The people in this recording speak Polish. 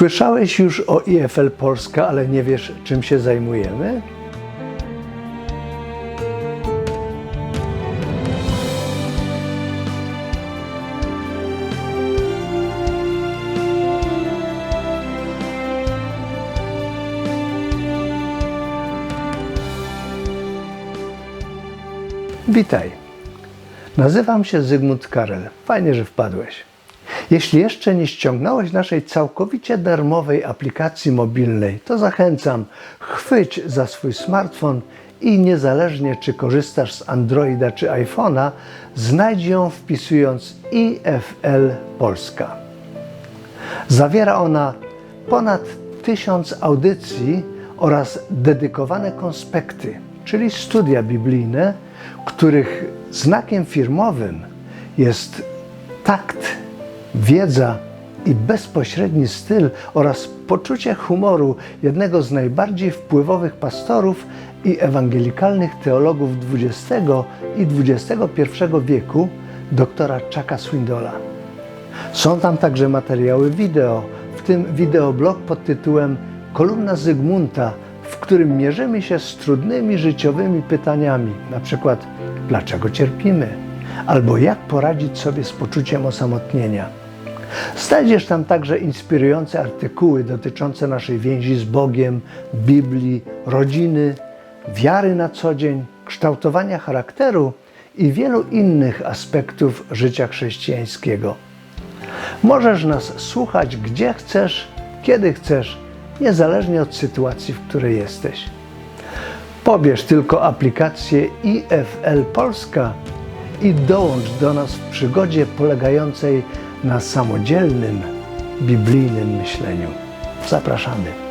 Słyszałeś już o IFL Polska, ale nie wiesz, czym się zajmujemy? Witaj. Nazywam się Zygmunt Karel. Fajnie, że wpadłeś. Jeśli jeszcze nie ściągnąłeś naszej całkowicie darmowej aplikacji mobilnej, to zachęcam, chwyć za swój smartfon i niezależnie czy korzystasz z Androida czy iPhone'a, znajdź ją wpisując IFL Polska. Zawiera ona ponad tysiąc audycji oraz dedykowane konspekty, czyli studia biblijne, których znakiem firmowym jest takt, wiedza i bezpośredni styl oraz poczucie humoru jednego z najbardziej wpływowych pastorów i ewangelikalnych teologów XX i XXI wieku, doktora Chucka Swindola. Są tam także materiały wideo, w tym wideoblog pod tytułem Kolumna Zygmunta, w którym mierzymy się z trudnymi życiowymi pytaniami, na przykład dlaczego cierpimy, albo jak poradzić sobie z poczuciem osamotnienia. Znajdziesz tam także inspirujące artykuły dotyczące naszej więzi z Bogiem, Biblii, rodziny, wiary na co dzień, kształtowania charakteru i wielu innych aspektów życia chrześcijańskiego. Możesz nas słuchać gdzie chcesz, kiedy chcesz, niezależnie od sytuacji, w której jesteś. Pobierz tylko aplikację IFL Polska i dołącz do nas w przygodzie polegającej na samodzielnym biblijnym myśleniu. Zapraszamy.